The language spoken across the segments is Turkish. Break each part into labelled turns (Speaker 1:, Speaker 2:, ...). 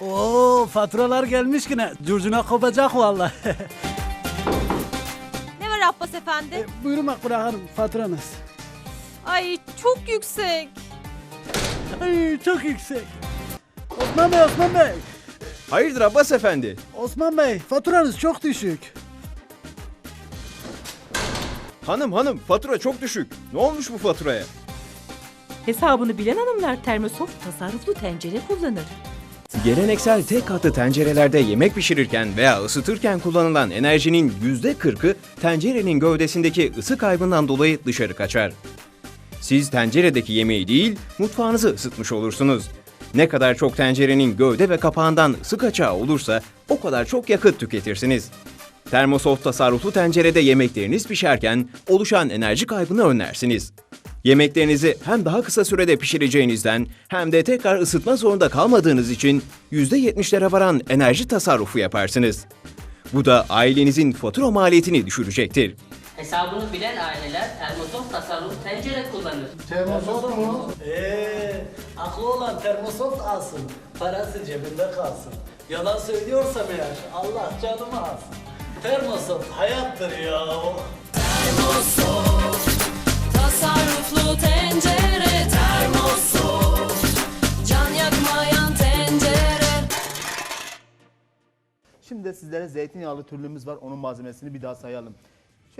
Speaker 1: Oo faturalar gelmiş yine. Curcuna kopacak vallahi.
Speaker 2: Ne var Abbas efendi?
Speaker 1: E, Buyurun Makbule Hanım faturanız.
Speaker 2: Ay çok yüksek.
Speaker 1: Ay çok yüksek. Osman Bey, Osman Bey.
Speaker 3: Hayırdır Abbas efendi?
Speaker 1: Osman Bey faturanız çok düşük.
Speaker 3: Hanım hanım fatura çok düşük. Ne olmuş bu faturaya?
Speaker 4: Hesabını bilen hanımlar termosoft tasarruflu tencere kullanır.
Speaker 3: Geleneksel tek katlı tencerelerde yemek pişirirken veya ısıtırken kullanılan enerjinin %40'ı tencerenin gövdesindeki ısı kaybından dolayı dışarı kaçar. Siz tenceredeki yemeği değil, mutfağınızı ısıtmış olursunuz. Ne kadar çok tencerenin gövde ve kapağından ısı kaçağı olursa o kadar çok yakıt tüketirsiniz. Termosoft tasarruflu tencerede yemekleriniz pişerken oluşan enerji kaybını önlersiniz. Yemeklerinizi hem daha kısa sürede pişireceğinizden hem de tekrar ısıtma zorunda kalmadığınız için %70'lere varan enerji tasarrufu yaparsınız. Bu da ailenizin fatura maliyetini düşürecektir.
Speaker 5: Hesabını bilen aileler termosoft tasarruf tencere kullanır.
Speaker 1: Termosoft mu? Eee aklı olan termosoft alsın. Parası cebinde kalsın. Yalan söylüyorsam eğer Allah canımı alsın. Termosoft hayattır ya.
Speaker 6: Tasarruflu tencere termosoft Can yakmayan tencere
Speaker 7: Şimdi sizlere zeytinyağlı türlümüz var. Onun malzemesini bir daha sayalım.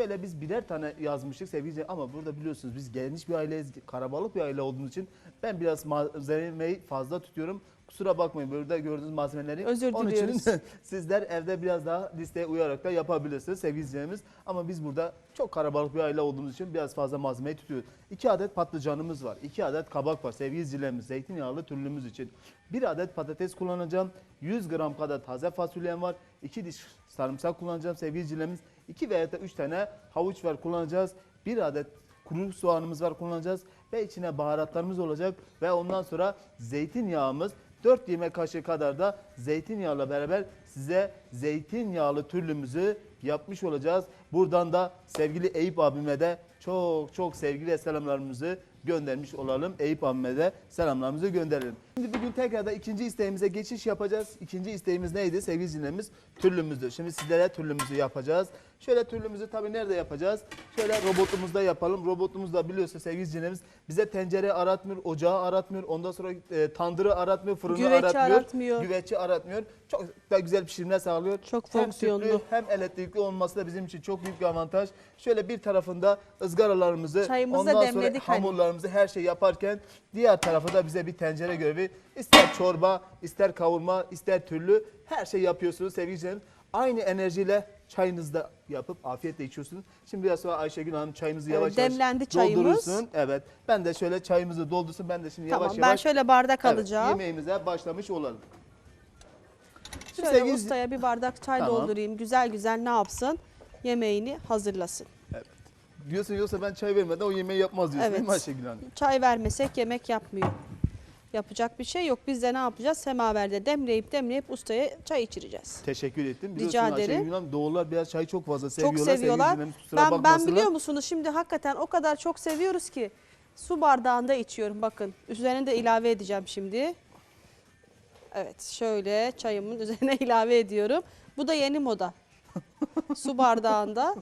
Speaker 7: Şöyle biz birer tane yazmıştık sevgili ama burada biliyorsunuz biz geniş bir aileyiz, karabalık bir aile olduğumuz için ben biraz malzemeyi fazla tutuyorum. Kusura bakmayın burada gördüğünüz malzemeleri.
Speaker 8: Özür
Speaker 7: Onun
Speaker 8: diliyoruz.
Speaker 7: için sizler evde biraz daha listeye uyarak da yapabilirsiniz sevgili. Ama biz burada çok karabalık bir aile olduğumuz için biraz fazla malzemeyi tutuyoruz. 2 adet patlıcanımız var. 2 adet kabak var sevgili izleyicilerimiz. Zeytinyağlı türlümüz için. 1 adet patates kullanacağım. 100 gram kadar taze fasulyem var. 2 diş sarımsak kullanacağım sevgili izleyicilerimiz. 2 veya da 3 tane havuç var kullanacağız. 1 adet kuru soğanımız var kullanacağız ve içine baharatlarımız olacak ve ondan sonra zeytinyağımız 4 yemek kaşığı kadar da zeytinyağıyla beraber size zeytinyağlı türlümüzü yapmış olacağız. Buradan da sevgili Eyüp abime de çok çok sevgi ve selamlarımızı göndermiş olalım. Eyüp abime de selamlarımızı gönderelim. Şimdi bugün tekrar da ikinci isteğimize geçiş yapacağız. İkinci isteğimiz neydi sevgili izleyicilerimiz? Türlümüzdü. Şimdi sizlere türlümüzü yapacağız. Şöyle türlümüzü tabii nerede yapacağız? Şöyle robotumuzda yapalım. Robotumuz da biliyorsunuz sevgili izleyicilerimiz bize tencere aratmıyor, ocağı aratmıyor, ondan sonra e, tandırı aratmıyor, fırını
Speaker 8: Güveci
Speaker 7: aratmıyor,
Speaker 8: aratmıyor.
Speaker 7: güveci aratmıyor. Çok da güzel pişirme sağlıyor.
Speaker 8: Çok
Speaker 7: hem
Speaker 8: fonksiyonlu.
Speaker 7: tüplü hem elektrikli olması da bizim için çok büyük bir avantaj. Şöyle bir tarafında ızgaralarımızı,
Speaker 8: Çayımızı da
Speaker 7: ondan sonra
Speaker 8: hani.
Speaker 7: hamurlarımızı her şey yaparken diğer tarafı da bize bir tencere görevi. İster çorba, ister kavurma, ister türlü her şey yapıyorsunuz sevgili izleyicilerim. Aynı enerjiyle çayınızı da yapıp afiyetle içiyorsunuz. Şimdi biraz sonra Ayşegül Hanım çayımızı
Speaker 8: Evet,
Speaker 7: yavaş yavaş
Speaker 8: demlendi çayımız.
Speaker 7: doldurursun. Evet. Ben de şöyle çayımızı doldursun. Ben de şimdi
Speaker 8: Tamam
Speaker 7: yavaş
Speaker 8: ben
Speaker 7: yavaş
Speaker 8: şöyle bardak
Speaker 7: evet,
Speaker 8: alacağım.
Speaker 7: yemeğimize başlamış olalım. Şimdi
Speaker 8: Şöyle
Speaker 7: sevgili-
Speaker 8: ustaya bir bardak çay
Speaker 7: Tamam.
Speaker 8: doldurayım. Güzel güzel ne yapsın? Yemeğini hazırlasın.
Speaker 7: Diyorsun yoksa ben çay vermeden o yemeği yapmaz diyorsun değil mi
Speaker 8: Evet.
Speaker 7: Ayşegül Hanım?
Speaker 8: Çay vermesek yemek yapmıyor. Yapacak bir şey yok. Biz de ne yapacağız? Semaverde demleyip demleyip ustaya çay içireceğiz.
Speaker 7: Teşekkür ettim.
Speaker 8: Rica
Speaker 7: Biliyorsun
Speaker 8: ederim.
Speaker 7: Ayşegül Hanım doğullar biraz çayı çok fazla seviyorlar.
Speaker 8: çok seviyorlar. Ben ben
Speaker 7: bakmasınlar.
Speaker 8: biliyor musunuz şimdi hakikaten o kadar çok seviyoruz ki su bardağında içiyorum bakın. Üzerine de ilave edeceğim şimdi. Evet şöyle çayımın üzerine ilave ediyorum. Bu da yeni moda. su bardağında.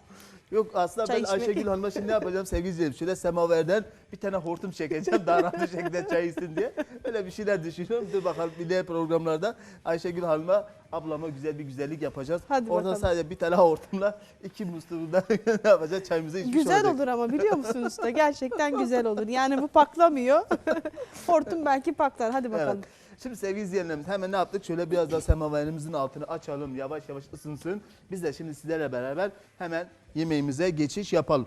Speaker 7: Yok aslında
Speaker 8: Çay
Speaker 7: ben
Speaker 8: içmek.
Speaker 7: Ayşegül Hanım'a şimdi ne yapacağım sevgili izleyicilerim? Şöyle semaverden bir tane hortum çekeceğim daha rahat bir şekilde çay içsin diye. Öyle bir şeyler düşünüyorum. Dur bakalım ileri programlarda Ayşegül Hanım'a ablama güzel bir güzellik yapacağız.
Speaker 8: Hadi
Speaker 7: Oradan
Speaker 8: bakalım.
Speaker 7: sadece bir tane hortumla iki musluğunda ne yapacağız? Çayımızı içmiş
Speaker 8: Güzel
Speaker 7: olacak.
Speaker 8: olur ama biliyor musunuz da gerçekten güzel olur. Yani bu paklamıyor. Hortum belki paklar. Hadi bakalım.
Speaker 7: Evet. Şimdi sevgili izleyenlerimiz hemen ne yaptık? Şöyle biraz daha semaverimizin altını açalım. Yavaş yavaş ısınsın. Biz de şimdi sizlerle beraber hemen yemeğimize geçiş yapalım.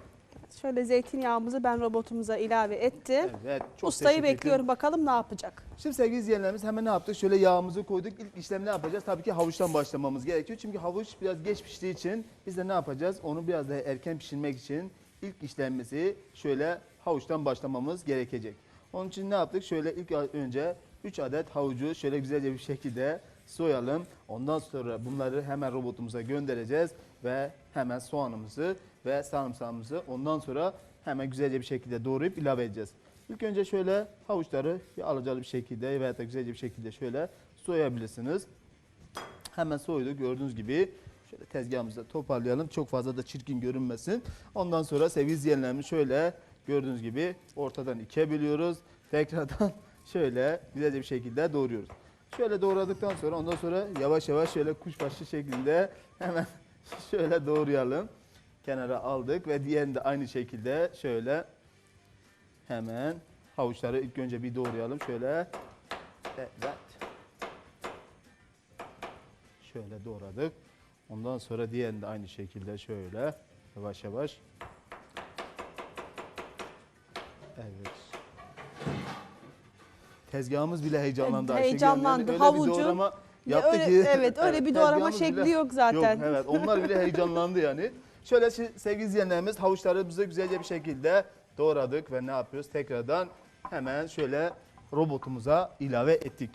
Speaker 8: Şöyle zeytinyağımızı ben robotumuza ilave ettim.
Speaker 7: Evet. Çok
Speaker 8: Ustayı
Speaker 7: teşekkür ederim.
Speaker 8: bekliyorum bakalım ne yapacak.
Speaker 7: Şimdi sevgili izleyenlerimiz hemen ne yaptık? Şöyle yağımızı koyduk. İlk işlem ne yapacağız? Tabii ki havuçtan başlamamız gerekiyor. Çünkü havuç biraz geç piştiği için biz de ne yapacağız? Onu biraz daha erken pişirmek için ilk işlemimizi şöyle havuçtan başlamamız gerekecek. Onun için ne yaptık? Şöyle ilk önce 3 adet havucu şöyle güzelce bir şekilde soyalım. Ondan sonra bunları hemen robotumuza göndereceğiz ve hemen soğanımızı ve sarımsağımızı ondan sonra hemen güzelce bir şekilde doğrayıp ilave edeceğiz. İlk önce şöyle havuçları bir alacalı bir şekilde veya da güzelce bir şekilde şöyle soyabilirsiniz. Hemen soyduk gördüğünüz gibi. Şöyle tezgahımızda toparlayalım. Çok fazla da çirkin görünmesin. Ondan sonra sevgili izleyenlerimiz şöyle gördüğünüz gibi ortadan ikiye bölüyoruz. Tekrardan şöyle güzelce bir şekilde doğruyoruz. Şöyle doğradıktan sonra ondan sonra yavaş yavaş şöyle kuşbaşı şeklinde hemen şöyle doğrayalım. Kenara aldık ve diğerini de aynı şekilde şöyle hemen havuçları ilk önce bir doğrayalım şöyle. Evet. Şöyle doğradık. Ondan sonra diğerini de aynı şekilde şöyle yavaş yavaş. Evet. Tezgahımız bile heyecanlandı.
Speaker 8: Heyecanlandı.
Speaker 7: öyle
Speaker 8: Havucu-
Speaker 7: bir doğrama
Speaker 8: Ya
Speaker 7: yaptı
Speaker 8: öyle-
Speaker 7: ki.
Speaker 8: evet, öyle bir doğrama şekli yok zaten.
Speaker 7: Yok, evet onlar bile heyecanlandı yani. Şöyle sevgili izleyenlerimiz havuçlarımızı güzelce bir şekilde doğradık ve ne yapıyoruz? Tekrardan hemen şöyle robotumuza ilave ettik.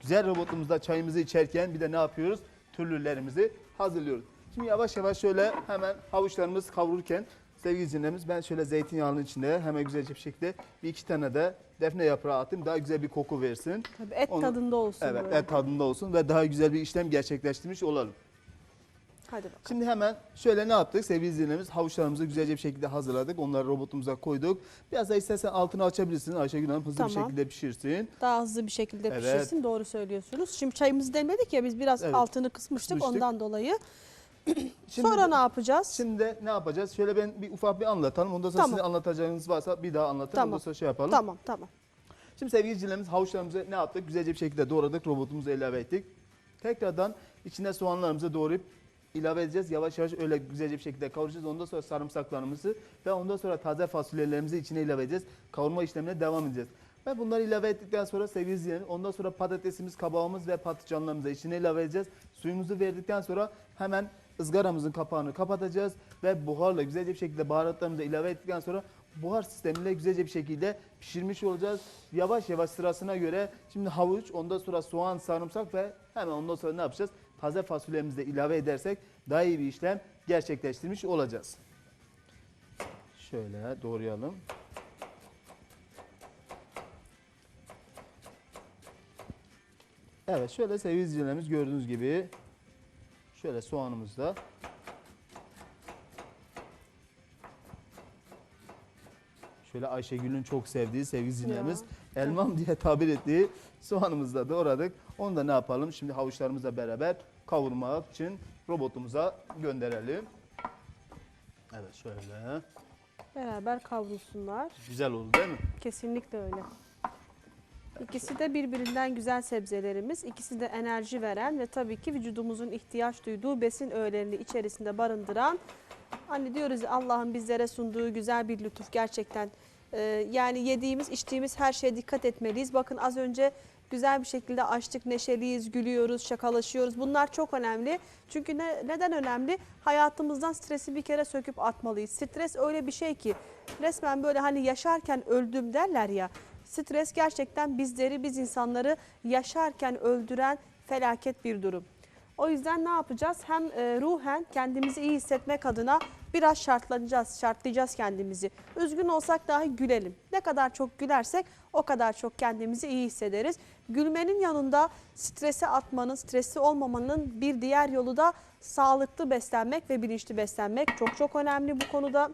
Speaker 7: Güzel robotumuzda çayımızı içerken bir de ne yapıyoruz? Türlülerimizi hazırlıyoruz. Şimdi yavaş yavaş şöyle hemen havuçlarımız kavrulurken sevgili izleyenlerimiz ben şöyle zeytinyağının içinde hemen güzelce bir şekilde bir iki tane de defne yaprağı atayım daha güzel bir koku versin.
Speaker 8: Tabii et
Speaker 7: Onu-
Speaker 8: tadında olsun
Speaker 7: Evet
Speaker 8: böyle.
Speaker 7: et tadında olsun ve daha güzel bir işlem gerçekleştirmiş olalım.
Speaker 8: Hadi bakalım.
Speaker 7: Şimdi hemen şöyle ne yaptık sevgili izleyenlerimiz? Havuçlarımızı güzelce bir şekilde hazırladık. Onları robotumuza koyduk. Biraz da istersen altını açabilirsin Ayşegül Hanım hızlı bir
Speaker 8: Tamam.
Speaker 7: şekilde pişirsin.
Speaker 8: Daha hızlı bir şekilde
Speaker 7: Evet.
Speaker 8: pişirsin. Doğru söylüyorsunuz. Şimdi çayımızı demledik ya biz biraz
Speaker 7: Evet.
Speaker 8: altını kısmıştık,
Speaker 7: Kısmıştık.
Speaker 8: ondan dolayı.
Speaker 7: Şimdi
Speaker 8: Sonra ne yapacağız?
Speaker 7: Şimdi ne yapacağız? Şöyle ben bir ufak bir anlatalım. Ondan sonra
Speaker 8: Tamam.
Speaker 7: sizin anlatacağınız varsa bir daha anlatın.
Speaker 8: Tamam.
Speaker 7: Ondan sonra şey yapalım.
Speaker 8: Tamam tamam.
Speaker 7: Şimdi sevgili izleyicilerimiz havuçlarımızı ne yaptık? Güzelce bir şekilde doğradık. Robotumuza ilave ettik. Tekrardan içine soğanlarımızı doğrayıp ilave edeceğiz. Yavaş yavaş öyle güzelce bir şekilde kavuracağız. Ondan sonra sarımsaklarımızı ve ondan sonra taze fasulyelerimizi içine ilave edeceğiz. Kavurma işlemine devam edeceğiz. Ve bunları ilave ettikten sonra sevgili izleyenler ondan sonra patatesimiz, kabağımız ve patlıcanlarımızı içine ilave edeceğiz. Suyumuzu verdikten sonra hemen ızgaramızın kapağını kapatacağız ve buharla güzelce bir şekilde baharatlarımızı ilave ettikten sonra buhar sistemiyle güzelce bir şekilde pişirmiş olacağız. Yavaş yavaş sırasına göre şimdi havuç, ondan sonra soğan, sarımsak ve hemen ondan sonra ne yapacağız? Taze fasulyemizi de ilave edersek daha iyi bir işlem gerçekleştirmiş olacağız. Şöyle doğrayalım. Evet şöyle sevgili gördüğünüz gibi şöyle soğanımız da Şöyle Ayşegül'ün çok sevdiği sevgili izleyicilerimiz elmam diye tabir ettiği soğanımızı da doğradık. Onu da ne yapalım? Şimdi havuçlarımızla beraber kavurmak için robotumuza gönderelim. Evet şöyle.
Speaker 8: Beraber kavrulsunlar.
Speaker 7: Güzel oldu değil mi?
Speaker 8: Kesinlikle öyle. İkisi de birbirinden güzel sebzelerimiz. İkisi de enerji veren ve tabii ki vücudumuzun ihtiyaç duyduğu besin öğelerini içerisinde barındıran. Hani diyoruz Allah'ın bizlere sunduğu güzel bir lütuf gerçekten. Ee, yani yediğimiz, içtiğimiz her şeye dikkat etmeliyiz. Bakın az önce güzel bir şekilde açtık, neşeliyiz, gülüyoruz, şakalaşıyoruz. Bunlar çok önemli. Çünkü ne, neden önemli? Hayatımızdan stresi bir kere söküp atmalıyız. Stres öyle bir şey ki resmen böyle hani yaşarken öldüm derler ya. Stres gerçekten bizleri, biz insanları yaşarken öldüren felaket bir durum. O yüzden ne yapacağız? Hem e, ruhen kendimizi iyi hissetmek adına biraz şartlanacağız, şartlayacağız kendimizi. Üzgün olsak dahi gülelim. Ne kadar çok gülersek o kadar çok kendimizi iyi hissederiz. Gülmenin yanında stresi atmanın, stresli olmamanın bir diğer yolu da sağlıklı beslenmek ve bilinçli beslenmek. Çok çok önemli bu konuda.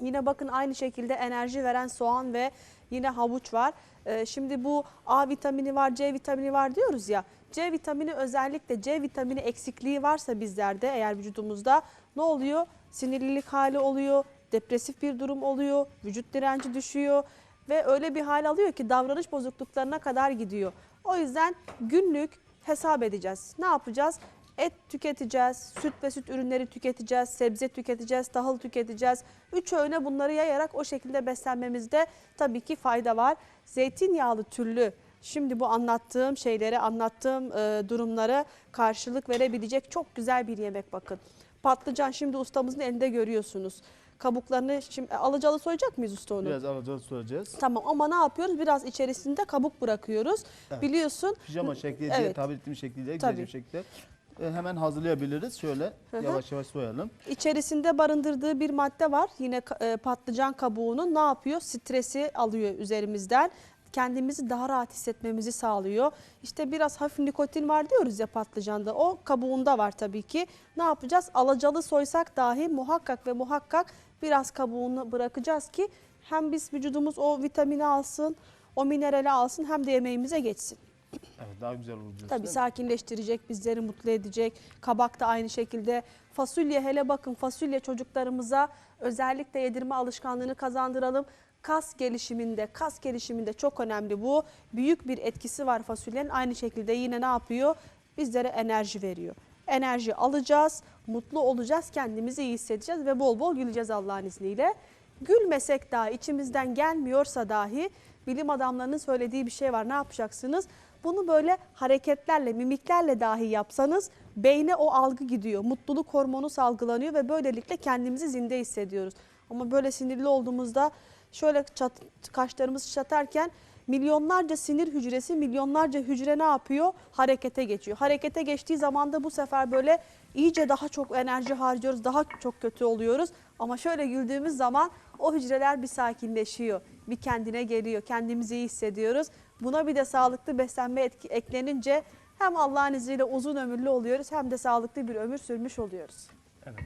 Speaker 8: Yine bakın aynı şekilde enerji veren soğan ve yine havuç var. Ee, şimdi bu A vitamini var, C vitamini var diyoruz ya. C vitamini özellikle C vitamini eksikliği varsa bizlerde eğer vücudumuzda ne oluyor? Sinirlilik hali oluyor, depresif bir durum oluyor, vücut direnci düşüyor ve öyle bir hal alıyor ki davranış bozukluklarına kadar gidiyor. O yüzden günlük hesap edeceğiz. Ne yapacağız? Et tüketeceğiz, süt ve süt ürünleri tüketeceğiz, sebze tüketeceğiz, tahıl tüketeceğiz. Üç öğüne bunları yayarak o şekilde beslenmemizde tabii ki fayda var. Zeytinyağlı türlü şimdi bu anlattığım şeylere, anlattığım e, durumlara karşılık verebilecek çok güzel bir yemek bakın. Patlıcan şimdi ustamızın elinde görüyorsunuz. Kabuklarını şimdi alacalı soyacak mıyız usta onu?
Speaker 7: Biraz alacağız soracağız.
Speaker 8: Tamam ama ne yapıyoruz? Biraz içerisinde kabuk bırakıyoruz.
Speaker 7: Evet.
Speaker 8: Biliyorsun
Speaker 7: Pijama şekli diye
Speaker 8: Evet.
Speaker 7: tabir ettiğim şekliyle güzel bir şekilde e, hemen hazırlayabiliriz. Şöyle
Speaker 8: hı.
Speaker 7: yavaş yavaş soyalım.
Speaker 8: İçerisinde barındırdığı bir madde var. Yine e, patlıcan kabuğunun ne yapıyor? Stresi alıyor üzerimizden. kendimizi daha rahat hissetmemizi sağlıyor. İşte biraz hafif nikotin var diyoruz ya patlıcanda. O kabuğunda var tabii ki. Ne yapacağız? Alacalı soysak dahi muhakkak ve muhakkak biraz kabuğunu bırakacağız ki hem biz vücudumuz o vitamini alsın, o minerali alsın hem de yemeğimize geçsin.
Speaker 7: Evet daha güzel olur diyorsun.
Speaker 8: Tabii sakinleştirecek, bizleri mutlu edecek. Kabak da aynı şekilde. Fasulye hele bakın fasulye çocuklarımıza özellikle yedirme alışkanlığını kazandıralım. Kas gelişiminde, kas gelişiminde çok önemli bu. Büyük bir etkisi var fasulyenin. Aynı şekilde yine ne yapıyor? Bizlere enerji veriyor. Enerji alacağız, mutlu olacağız, kendimizi iyi hissedeceğiz ve bol bol güleceğiz Allah'ın izniyle. Gülmesek dahi, içimizden gelmiyorsa dahi bilim adamlarının söylediği bir şey var. Ne yapacaksınız? Bunu böyle hareketlerle, mimiklerle dahi yapsanız beyne o algı gidiyor. Mutluluk hormonu salgılanıyor ve böylelikle kendimizi zinde hissediyoruz. Ama böyle sinirli olduğumuzda şöyle çat, kaşlarımız çatarken milyonlarca sinir hücresi, milyonlarca hücre ne yapıyor? Harekete geçiyor. Harekete geçtiği zaman da bu sefer böyle iyice daha çok enerji harcıyoruz, daha çok kötü oluyoruz. Ama şöyle güldüğümüz zaman o hücreler bir sakinleşiyor, bir kendine geliyor, kendimizi iyi hissediyoruz. Buna bir de sağlıklı beslenme etki, eklenince hem Allah'ın izniyle uzun ömürlü oluyoruz hem de sağlıklı bir ömür sürmüş oluyoruz.
Speaker 7: Evet.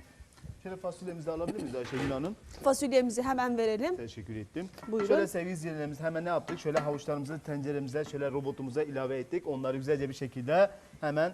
Speaker 7: Şöyle fasulyemizi alabilir miyiz Ayşegül Hanım?
Speaker 8: Fasulyemizi hemen verelim.
Speaker 7: Teşekkür ettim.
Speaker 8: Buyurun.
Speaker 7: Şöyle sevgili izleyicilerimiz hemen ne yaptık? Şöyle havuçlarımızı tenceremize şöyle robotumuza ilave ettik. Onları güzelce bir şekilde hemen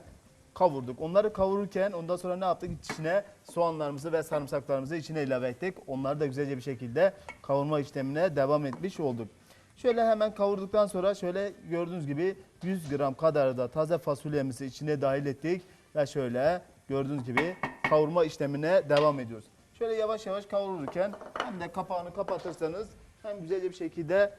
Speaker 7: kavurduk. Onları kavururken ondan sonra ne yaptık? İçine soğanlarımızı ve sarımsaklarımızı içine ilave ettik. Onları da güzelce bir şekilde kavurma işlemine devam etmiş olduk. Şöyle hemen kavurduktan sonra şöyle gördüğünüz gibi 100 gram kadar da taze fasulyemizi içine dahil ettik. Ve şöyle gördüğünüz gibi kavurma işlemine devam ediyoruz. Şöyle yavaş yavaş kavururken hem de kapağını kapatırsanız hem güzelce bir şekilde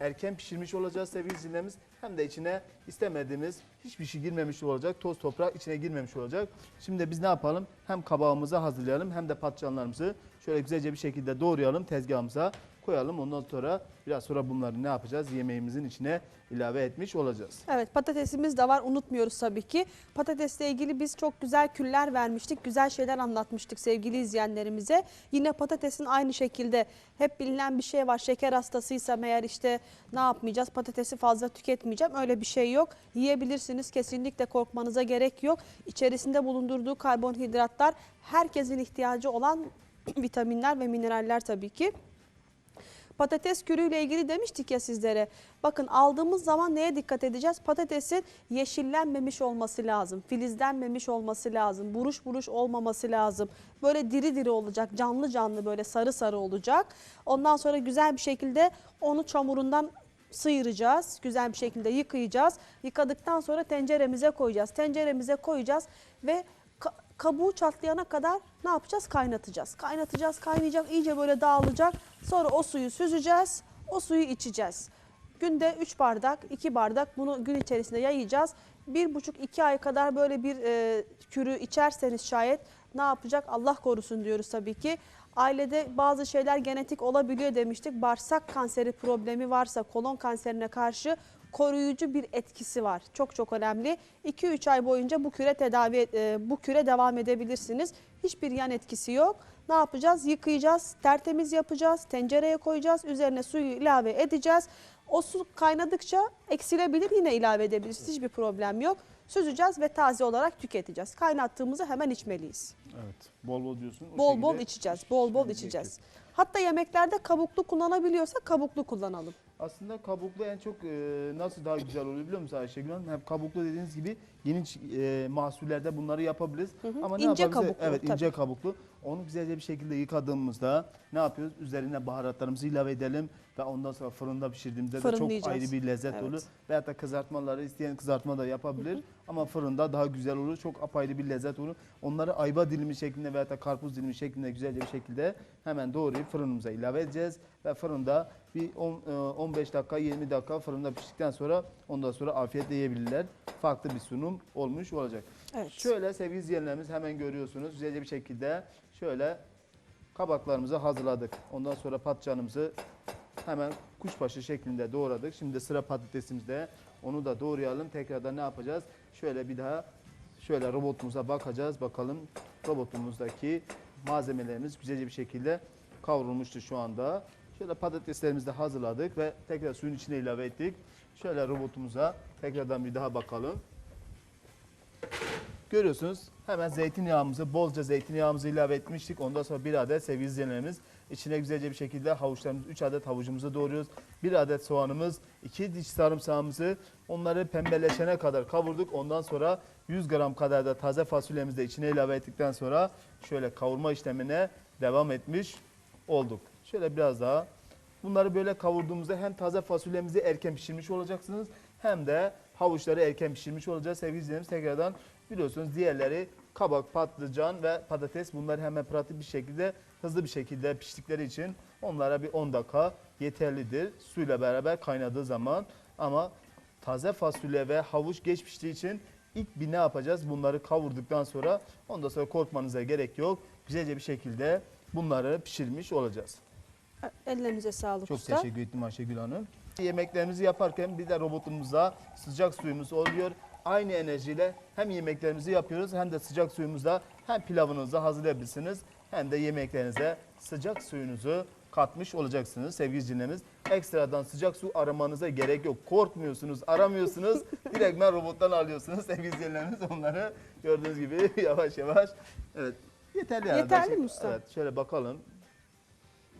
Speaker 7: erken pişirmiş olacağız sevgili izleyicilerimiz. Hem de içine istemediğimiz hiçbir şey girmemiş olacak. Toz toprak içine girmemiş olacak. Şimdi biz ne yapalım? Hem kabağımızı hazırlayalım hem de patlıcanlarımızı şöyle güzelce bir şekilde doğrayalım tezgahımıza koyalım. Ondan sonra biraz sonra bunları ne yapacağız? Yemeğimizin içine ilave etmiş olacağız.
Speaker 8: Evet patatesimiz de var unutmuyoruz tabii ki. Patatesle ilgili biz çok güzel küller vermiştik. Güzel şeyler anlatmıştık sevgili izleyenlerimize. Yine patatesin aynı şekilde hep bilinen bir şey var. Şeker hastasıysam eğer işte ne yapmayacağız? Patatesi fazla tüketmeyeceğim. Öyle bir şey yok. Yiyebilirsiniz. Kesinlikle korkmanıza gerek yok. İçerisinde bulundurduğu karbonhidratlar herkesin ihtiyacı olan vitaminler ve mineraller tabii ki. Patates kürüyle ilgili demiştik ya sizlere. Bakın aldığımız zaman neye dikkat edeceğiz? Patatesin yeşillenmemiş olması lazım. Filizlenmemiş olması lazım. Buruş buruş olmaması lazım. Böyle diri diri olacak. Canlı canlı böyle sarı sarı olacak. Ondan sonra güzel bir şekilde onu çamurundan sıyıracağız. Güzel bir şekilde yıkayacağız. Yıkadıktan sonra tenceremize koyacağız. Tenceremize koyacağız ve kabuğu çatlayana kadar ne yapacağız? Kaynatacağız. Kaynatacağız, kaynayacak, iyice böyle dağılacak. Sonra o suyu süzeceğiz, o suyu içeceğiz. Günde 3 bardak, 2 bardak bunu gün içerisinde yayacağız. 1,5-2 ay kadar böyle bir e, kürü içerseniz şayet ne yapacak? Allah korusun diyoruz tabii ki. Ailede bazı şeyler genetik olabiliyor demiştik. Bağırsak kanseri problemi varsa kolon kanserine karşı koruyucu bir etkisi var. Çok çok önemli. 2-3 ay boyunca bu küre tedavi e, bu küre devam edebilirsiniz. Hiçbir yan etkisi yok. Ne yapacağız? Yıkayacağız, tertemiz yapacağız, tencereye koyacağız, üzerine suyu ilave edeceğiz. O su kaynadıkça eksilebilir yine ilave edebiliriz. Hiçbir problem yok. Süzeceğiz ve taze olarak tüketeceğiz. Kaynattığımızı hemen içmeliyiz.
Speaker 7: Evet. Bol bol diyorsun. O
Speaker 8: Bol bol içeceğiz. Bol bol içeceğiz. Hatta yemeklerde kabuklu kullanabiliyorsak kabuklu kullanalım.
Speaker 7: Aslında kabuklu en çok e, nasıl daha güzel oluyor biliyor musun Ayşegül Hanım? Hem kabuklu dediğiniz gibi yeni e, mahsullerde bunları yapabiliriz. Ama ne
Speaker 8: İnce
Speaker 7: yapabiliriz?
Speaker 8: kabuklu,
Speaker 7: Evet
Speaker 8: tabii.
Speaker 7: ince kabuklu. Onu güzelce bir şekilde yıkadığımızda ne yapıyoruz? Üzerine baharatlarımızı ilave edelim ve ondan sonra fırında pişirdiğimizde de çok ayrı bir lezzet
Speaker 8: Evet.
Speaker 7: olur. Veyahut da kızartmaları isteyen kızartma da yapabilir. Ama fırında daha güzel olur. Çok apayrı bir lezzet olur. Onları ayva dilimi şeklinde veyahut da karpuz dilimi şeklinde güzelce bir şekilde hemen doğrayıp fırınımıza ilave edeceğiz. Ve fırında bir 10, e, 15 dakika 20 dakika fırında piştikten sonra ondan sonra afiyetle yiyebilirler. Farklı bir sunum olmuş olacak.
Speaker 8: Evet.
Speaker 7: Şöyle sevgili izleyenlerimiz hemen görüyorsunuz. Güzelce bir şekilde şöyle kabaklarımızı hazırladık. Ondan sonra patlıcanımızı hemen kuşbaşı şeklinde doğradık. Şimdi sıra patatesimizde. Onu da doğrayalım. Tekrardan ne yapacağız? Şöyle bir daha şöyle robotumuza bakacağız. Bakalım robotumuzdaki malzemelerimiz güzelce bir şekilde kavrulmuştu şu anda. Şöyle patateslerimizi de hazırladık ve tekrar suyun içine ilave ettik. Şöyle robotumuza tekrardan bir daha bakalım. Görüyorsunuz hemen zeytinyağımızı, bolca zeytinyağımızı ilave etmiştik. Ondan sonra bir adet sevgili izleyenlerimiz içine güzelce bir şekilde havuçlarımızı, 3 adet havucumuzu doğruyoruz. Bir adet soğanımız, 2 diş sarımsağımızı onları pembeleşene kadar kavurduk. Ondan sonra 100 gram kadar da taze fasulyemizi de içine ilave ettikten sonra şöyle kavurma işlemine devam etmiş olduk. Şöyle biraz daha Bunları böyle kavurduğumuzda hem taze fasulyemizi erken pişirmiş olacaksınız hem de havuçları erken pişirmiş olacağız. Sevgili izleyicilerimiz tekrardan biliyorsunuz diğerleri kabak, patlıcan ve patates bunlar hemen pratik bir şekilde hızlı bir şekilde piştikleri için onlara bir 10 dakika yeterlidir. Suyla beraber kaynadığı zaman ama taze fasulye ve havuç geç piştiği için ilk bir ne yapacağız? Bunları kavurduktan sonra ondan sonra korkmanıza gerek yok. Güzelce bir şekilde bunları pişirmiş olacağız.
Speaker 8: Ellerinize sağlık
Speaker 7: Çok
Speaker 8: usta.
Speaker 7: teşekkür ettim Ayşegül Hanım. Yemeklerimizi yaparken bir de robotumuzda sıcak suyumuz oluyor. Aynı enerjiyle hem yemeklerimizi yapıyoruz hem de sıcak suyumuzda hem pilavınızı hazırlayabilirsiniz hem de yemeklerinize sıcak suyunuzu katmış olacaksınız sevgili izleyicilerimiz. Ekstradan sıcak su aramanıza gerek yok. Korkmuyorsunuz, aramıyorsunuz. Direktmen robottan alıyorsunuz sevgili izleyicilerimiz. Onları gördüğünüz gibi yavaş yavaş. Evet. Yeterli yani.
Speaker 8: Yeterli mi usta?
Speaker 7: Evet. Şöyle bakalım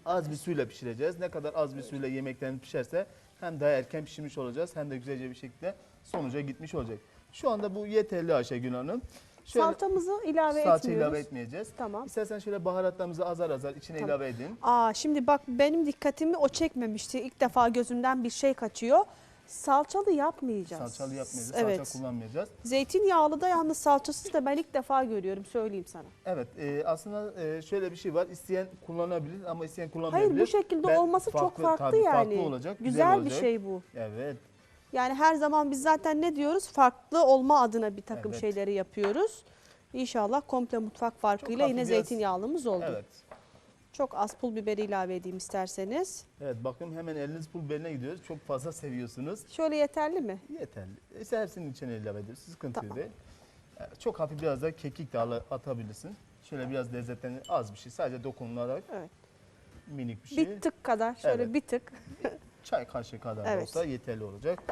Speaker 7: az bir suyla pişireceğiz. Ne kadar az bir suyla yemeklerimiz pişerse hem daha erken pişirmiş olacağız hem de güzelce bir şekilde sonuca gitmiş olacak. Şu anda bu yeterli Ayşegül Hanım. Şöyle
Speaker 8: Salçamızı ilave
Speaker 7: salça
Speaker 8: etmiyoruz.
Speaker 7: ilave etmeyeceğiz.
Speaker 8: Tamam.
Speaker 7: İstersen şöyle baharatlarımızı azar azar içine
Speaker 8: Tamam.
Speaker 7: ilave edin.
Speaker 8: Aa şimdi bak benim dikkatimi o çekmemişti. İlk defa gözümden bir şey kaçıyor. Salçalı yapmayacağız.
Speaker 7: Salçalı yapmayacağız,
Speaker 8: Evet.
Speaker 7: salça kullanmayacağız.
Speaker 8: Zeytinyağlı da yalnız salçasız da ben ilk defa görüyorum söyleyeyim sana.
Speaker 7: Evet e, aslında e, şöyle bir şey var. İsteyen kullanabilir ama isteyen kullanmayabilir.
Speaker 8: Hayır bu şekilde
Speaker 7: Ben
Speaker 8: olması çok farklı
Speaker 7: tabii
Speaker 8: yani.
Speaker 7: Farklı olacak, güzel,
Speaker 8: güzel bir
Speaker 7: olacak.
Speaker 8: şey bu.
Speaker 7: Evet.
Speaker 8: Yani her zaman biz zaten ne diyoruz? Farklı olma adına bir takım
Speaker 7: Evet.
Speaker 8: şeyleri yapıyoruz. İnşallah komple mutfak farkıyla yine
Speaker 7: biraz-
Speaker 8: zeytinyağlımız oldu.
Speaker 7: Evet.
Speaker 8: Çok az pul biberi ilave edeyim isterseniz.
Speaker 7: Evet bakın hemen eliniz pul biberine gidiyoruz. Çok fazla seviyorsunuz.
Speaker 8: Şöyle yeterli mi?
Speaker 7: Yeterli. İşte hepsinin içine ilave ediyoruz. Sıkıntı
Speaker 8: Tamam.
Speaker 7: değil. Evet, Çok hafif biraz da kekik de atabilirsin. Şöyle biraz lezzetlerini az bir şey. Sadece dokunarak
Speaker 8: Evet.
Speaker 7: minik bir şey.
Speaker 8: Bir tık kadar şöyle
Speaker 7: Evet.
Speaker 8: bir tık.
Speaker 7: Çay kaşığı kadar da
Speaker 8: Evet.
Speaker 7: olsa yeterli olacak.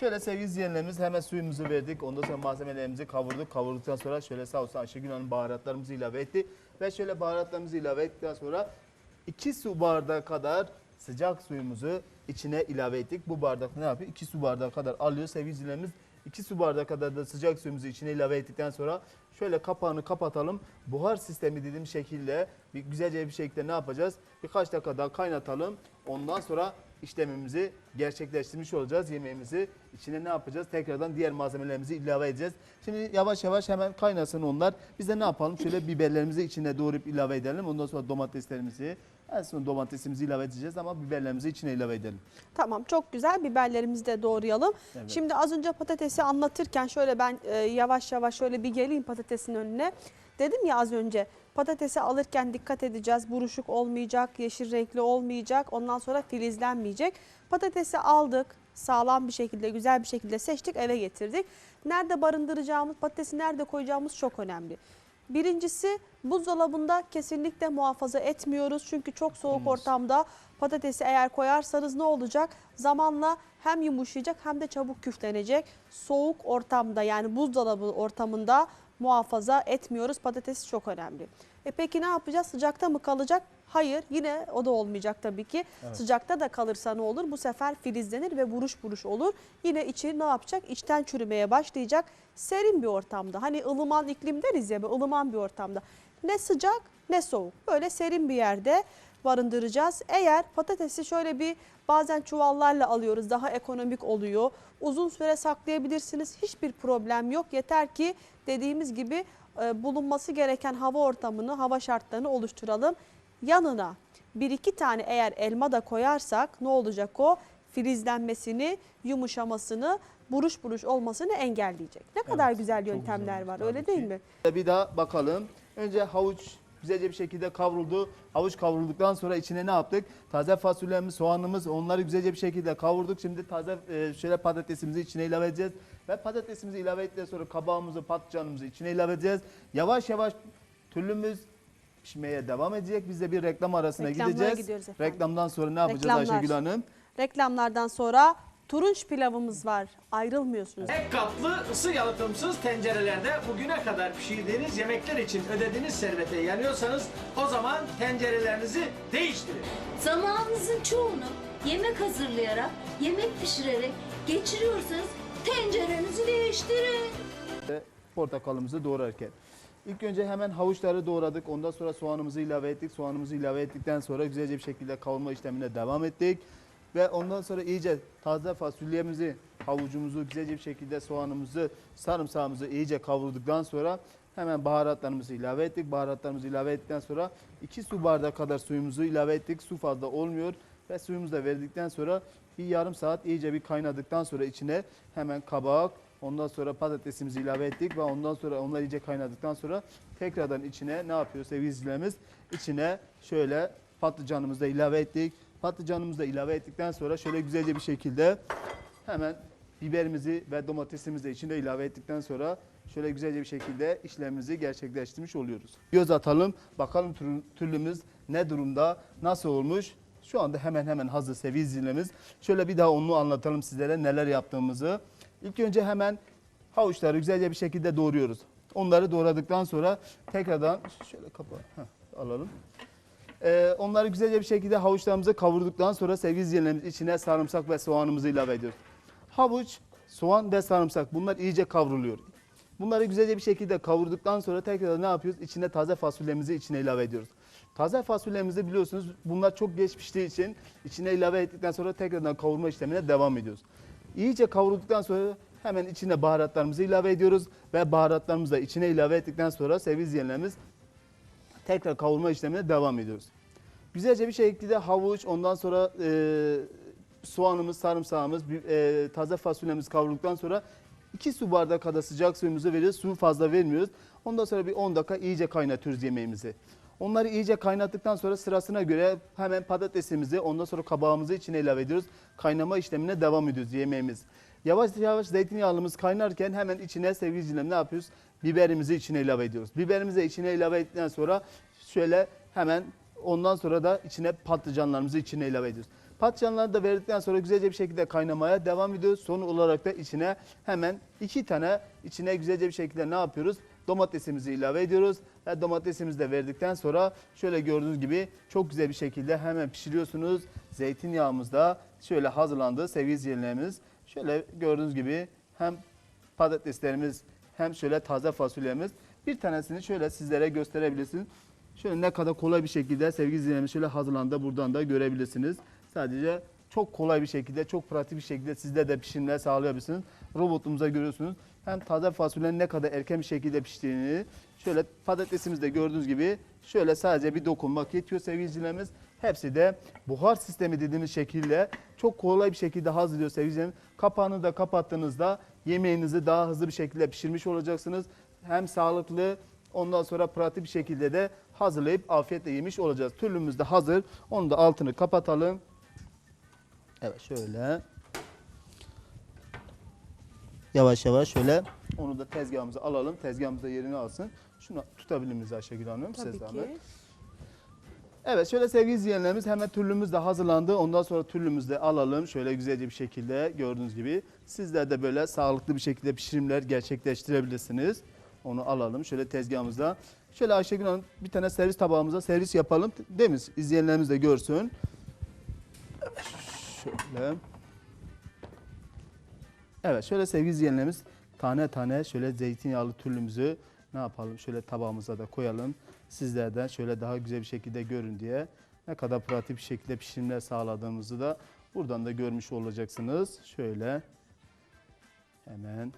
Speaker 7: Şöyle sevgili izleyenlerimiz hemen suyumuzu verdik. Ondan sonra malzemelerimizi kavurduk. Kavurduktan sonra şöyle sağ olsun Ayşegül Hanım baharatlarımızı ilave etti. Ve şöyle baharatlarımızı ilave ettikten sonra 2 su bardağı kadar sıcak suyumuzu içine ilave ettik. Bu bardak ne yapıyor? 2 su bardağı kadar alıyor sevgili izleyenlerimiz. 2 su bardağı kadar da sıcak suyumuzu içine ilave ettikten sonra şöyle kapağını kapatalım. Buhar sistemi dediğim şekilde bir güzelce bir şekilde ne yapacağız? Birkaç dakika daha kaynatalım. Ondan sonra işlemimizi gerçekleştirmiş olacağız. Yemeğimizi içine ne yapacağız? Tekrardan diğer malzemelerimizi ilave edeceğiz. Şimdi yavaş yavaş hemen kaynasın onlar. Biz de ne yapalım? Şöyle biberlerimizi içine doğrayıp ilave edelim. Ondan sonra domateslerimizi en son domatesimizi ilave edeceğiz ama biberlerimizi içine ilave edelim.
Speaker 8: Tamam çok güzel biberlerimizi de doğrayalım.
Speaker 7: Evet.
Speaker 8: Şimdi az önce patatesi anlatırken şöyle ben e, yavaş yavaş şöyle bir geleyim patatesin önüne. Dedim ya az önce patatesi alırken dikkat edeceğiz. Buruşuk olmayacak, yeşil renkli olmayacak. Ondan sonra filizlenmeyecek. Patatesi aldık. Sağlam bir şekilde, güzel bir şekilde seçtik, eve getirdik. Nerede barındıracağımız, patatesi nerede koyacağımız çok önemli. Birincisi buzdolabında kesinlikle muhafaza etmiyoruz. Çünkü çok soğuk
Speaker 7: Olmaz.
Speaker 8: ortamda patatesi eğer koyarsanız ne olacak? Zamanla hem yumuşayacak hem de çabuk küflenecek. Soğuk ortamda yani buzdolabı ortamında muhafaza etmiyoruz. Patatesi çok önemli. E peki ne yapacağız? Sıcakta mı kalacak? Hayır yine o da olmayacak tabii ki. Sıcakta da kalırsa ne olur? Bu sefer filizlenir ve buruş buruş olur. Yine içi ne yapacak? İçten çürümeye başlayacak. Serin bir ortamda. Hani ılıman iklim deriz ya ılıman bir ortamda. Ne sıcak ne soğuk. Böyle serin bir yerde barındıracağız. Eğer patatesi şöyle bir bazen çuvallarla alıyoruz daha ekonomik oluyor. Uzun süre saklayabilirsiniz. Hiçbir problem yok. Yeter ki dediğimiz gibi e, bulunması gereken hava ortamını, hava şartlarını oluşturalım. Yanına bir iki tane eğer elma da koyarsak ne olacak o? Filizlenmesini, yumuşamasını, buruş buruş olmasını engelleyecek. Ne kadar güzel yöntemler
Speaker 7: güzel
Speaker 8: var öyle değil mi?
Speaker 7: Bir daha bakalım. Önce havuç güzelce bir şekilde kavruldu. Havuç kavrulduktan sonra içine ne yaptık? Taze fasulyemiz, soğanımız onları güzelce bir şekilde kavurduk. Şimdi taze e, şöyle patatesimizi içine ilave edeceğiz. Ve patatesimizi ilave ettikten sonra kabağımızı, patlıcanımızı içine ilave edeceğiz. Yavaş yavaş türlümüz pişmeye devam edecek. Biz de bir reklam arasına
Speaker 8: Reklamlara
Speaker 7: gideceğiz.
Speaker 8: gidiyoruz efendim.
Speaker 7: Reklamdan sonra ne yapacağız
Speaker 8: Reklamlar.
Speaker 7: Ayşegül Hanım?
Speaker 8: Reklamlardan sonra turunç pilavımız var. Ayrılmıyorsunuz.
Speaker 9: Tek katlı ısı yalıtımsız tencerelerde bugüne kadar pişirdiğiniz yemekler için ödediğiniz servete yanıyorsanız o zaman tencerelerinizi değiştirin.
Speaker 10: Zamanınızın çoğunu yemek hazırlayarak, yemek pişirerek geçiriyorsanız tencerenizi değiştirin.
Speaker 7: portakalımızı doğrarken. İlk önce hemen havuçları doğradık. Ondan sonra soğanımızı ilave ettik. Soğanımızı ilave ettikten sonra güzelce bir şekilde kavurma işlemine devam ettik. Ve ondan sonra iyice taze fasulyemizi, havucumuzu güzelce bir şekilde soğanımızı, sarımsağımızı iyice kavurduktan sonra hemen baharatlarımızı ilave ettik. Baharatlarımızı ilave ettikten sonra 2 su bardağı kadar suyumuzu ilave ettik. Su fazla olmuyor ve suyumuzu da verdikten sonra bir yarım saat iyice bir kaynadıktan sonra içine hemen kabak, ondan sonra patatesimizi ilave ettik ve ondan sonra onlar iyice kaynadıktan sonra tekrardan içine ne yapıyor sevgili izleyicilerimiz? İçine şöyle patlıcanımızı da ilave ettik. Patlıcanımızı da ilave ettikten sonra şöyle güzelce bir şekilde hemen biberimizi ve domatesimizi de içine ilave ettikten sonra şöyle güzelce bir şekilde işlemimizi gerçekleştirmiş oluyoruz. Göz atalım bakalım türlümüz ne durumda nasıl olmuş. Şu anda hemen hemen hazır sevgili izleyicilerimiz. Şöyle bir daha onu anlatalım sizlere neler yaptığımızı. İlk önce hemen havuçları güzelce bir şekilde doğruyoruz. Onları doğradıktan sonra tekrardan şöyle heh, alalım. Ee, onları güzelce bir şekilde havuçlarımızı kavurduktan sonra sevgili izleyenlerimiz içine sarımsak ve soğanımızı ilave ediyoruz. Havuç, soğan ve sarımsak bunlar iyice kavruluyor. Bunları güzelce bir şekilde kavurduktan sonra tekrar ne yapıyoruz? İçine taze fasulyemizi içine ilave ediyoruz. Taze fasulyemizi biliyorsunuz bunlar çok geç piştiği için içine ilave ettikten sonra tekrardan kavurma işlemine devam ediyoruz. İyice kavrulduktan sonra hemen içine baharatlarımızı ilave ediyoruz ve baharatlarımızı da içine ilave ettikten sonra sevgili izleyenlerimiz tekrar kavurma işlemine devam ediyoruz. Güzelce bir şekilde havuç, ondan sonra e, soğanımız, sarımsağımız, e, taze fasulyemiz kavrulduktan sonra 2 su bardağı kadar sıcak suyumuzu veriyoruz. Su fazla vermiyoruz. Ondan sonra bir 10 dakika iyice kaynatıyoruz yemeğimizi. Onları iyice kaynattıktan sonra sırasına göre hemen patatesimizi, ondan sonra kabağımızı içine ilave ediyoruz. Kaynama işlemine devam ediyoruz yemeğimiz. Yavaş yavaş zeytinyağlımız kaynarken hemen içine sevgili ne yapıyoruz? Biberimizi içine ilave ediyoruz. Biberimizi içine ilave ettikten sonra şöyle hemen ondan sonra da içine patlıcanlarımızı içine ilave ediyoruz. Patlıcanları da verdikten sonra güzelce bir şekilde kaynamaya devam ediyoruz. Son olarak da içine hemen iki tane içine güzelce bir şekilde ne yapıyoruz? Domatesimizi ilave ediyoruz. Ve domatesimizi de verdikten sonra şöyle gördüğünüz gibi çok güzel bir şekilde hemen pişiriyorsunuz. Zeytinyağımız da şöyle hazırlandı sevgili izleyenlerimiz. Şöyle gördüğünüz gibi hem patateslerimiz hem şöyle taze fasulyemiz. Bir tanesini şöyle sizlere gösterebilirsiniz. Şöyle ne kadar kolay bir şekilde sevgili izleyenlerimiz şöyle hazırlandı buradan da görebilirsiniz. Sadece çok kolay bir şekilde, çok pratik bir şekilde sizde de pişirmeye sağlayabilirsiniz. Robotumuza görüyorsunuz. Hem taze fasulyenin ne kadar erken bir şekilde piştiğini, şöyle patatesimiz de gördüğünüz gibi şöyle sadece bir dokunmak yetiyor sevgili izleyicilerimiz. Hepsi de buhar sistemi dediğimiz şekilde çok kolay bir şekilde hazırlıyor sevgili. Kapağını da kapattığınızda yemeğinizi daha hızlı bir şekilde pişirmiş olacaksınız. Hem sağlıklı ondan sonra pratik bir şekilde de hazırlayıp afiyetle yemiş olacağız. Türlümüz de hazır. Onu da altını kapatalım. Evet şöyle. Yavaş yavaş şöyle onu da tezgahımıza alalım. Tezgahımızda yerini alsın. Şunu tutabilir miyiz Ayşegül Hanım? Size
Speaker 8: Tabii
Speaker 7: zahmet. Evet şöyle sevgili izleyenlerimiz hemen türlümüz de hazırlandı. Ondan sonra türlümüzü de alalım. Şöyle güzelce bir şekilde gördüğünüz gibi. Sizler de böyle sağlıklı bir şekilde pişirimler gerçekleştirebilirsiniz. Onu alalım şöyle tezgahımızda. Şöyle Ayşegül Hanım bir tane servis tabağımıza servis yapalım. Değil mi? İzleyenlerimiz de görsün. Şöyle. Evet şöyle sevgili izleyenlerimiz tane tane şöyle zeytinyağlı türlümüzü ne yapalım şöyle tabağımıza da koyalım. Sizler de şöyle daha güzel bir şekilde görün diye ne kadar pratik bir şekilde pişirimler sağladığımızı da buradan da görmüş olacaksınız. Şöyle hemen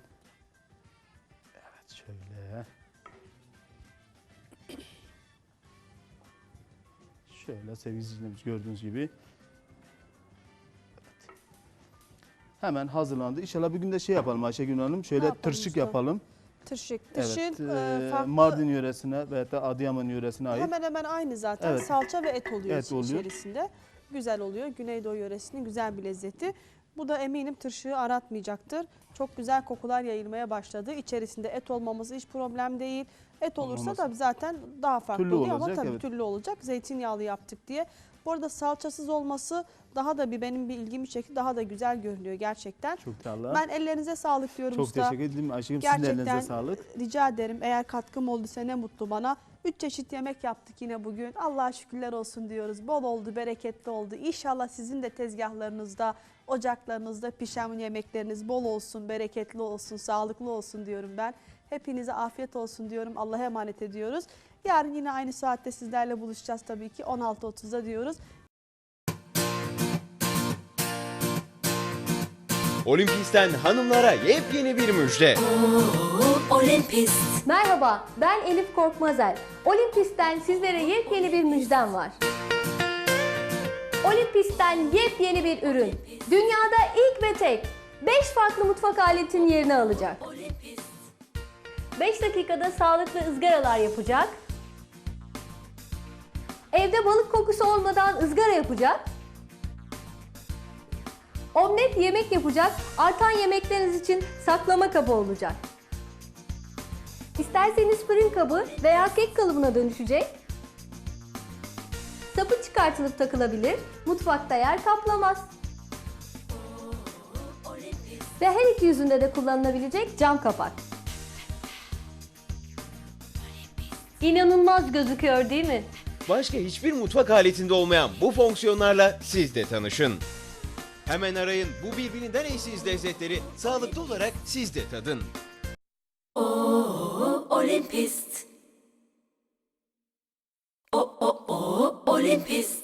Speaker 7: evet şöyle şöyle sevgili izleyicilerimiz gördüğünüz gibi hemen hazırlandı. İnşallah bugün de şey yapalım Ayşegül Hanım. Şöyle tırşık
Speaker 8: usta?
Speaker 7: yapalım.
Speaker 8: Tırşık. Tırşık
Speaker 7: Evet.
Speaker 8: e,
Speaker 7: eee,
Speaker 8: farklı.
Speaker 7: Mardin yöresine veya da Adıyaman yöresine ait.
Speaker 8: Hemen hemen aynı zaten.
Speaker 7: Evet.
Speaker 8: Salça ve et oluyor
Speaker 7: Et oluyor.
Speaker 8: içerisinde. Güzel oluyor. Güneydoğu yöresinin güzel bir lezzeti. Bu da eminim tırşığı aratmayacaktır. Çok güzel kokular yayılmaya başladı. İçerisinde et olmaması hiç problem değil. Et olursa
Speaker 7: Olmaz.
Speaker 8: tabii zaten daha farklı
Speaker 7: Türlü
Speaker 8: oluyor ama
Speaker 7: olacak,
Speaker 8: tabii
Speaker 7: evet.
Speaker 8: türlü olacak. Zeytinyağlı yaptık diye. Bu arada salçasız olması daha da bir benim bir ilgimi çekti. Daha da güzel görünüyor gerçekten.
Speaker 7: Çok tatlı.
Speaker 8: Ben ellerinize sağlık diyorum
Speaker 7: Çok
Speaker 8: usta.
Speaker 7: teşekkür ederim Ayşegül. Sizin de
Speaker 8: Gerçekten
Speaker 7: elinize sağlık.
Speaker 8: rica ederim. Eğer katkım olduysa ne mutlu bana. Üç çeşit yemek yaptık yine bugün. Allah'a şükürler olsun diyoruz. Bol oldu, bereketli oldu. İnşallah sizin de tezgahlarınızda, ocaklarınızda pişen yemekleriniz bol olsun, bereketli olsun, sağlıklı olsun diyorum ben. Hepinize afiyet olsun diyorum. Allah'a emanet ediyoruz. Yarın yine aynı saatte sizlerle buluşacağız tabii ki. 16.30'da diyoruz.
Speaker 3: Olimpisten hanımlara yepyeni bir müjde.
Speaker 11: Merhaba, ben Elif Korkmazel. Olimpis'ten sizlere yepyeni bir müjdem var. Olimpis'ten yepyeni bir ürün. Dünyada ilk ve tek 5 farklı mutfak aletin yerini alacak. 5 dakikada sağlıklı ızgaralar yapacak. Evde balık kokusu olmadan ızgara yapacak. Omlet yemek yapacak, artan yemekleriniz için saklama kabı olacak. İsterseniz fırın kabı veya kek kalıbına dönüşecek. Sapı çıkartılıp takılabilir, mutfakta yer kaplamaz. Ve her iki yüzünde de kullanılabilecek cam kapak. İnanılmaz gözüküyor değil mi?
Speaker 3: Başka hiçbir mutfak aletinde olmayan bu fonksiyonlarla siz de tanışın. Hemen arayın bu birbirinden eşsiz lezzetleri sağlıklı olarak siz de tadın.
Speaker 6: Olympist. O o o Olympist.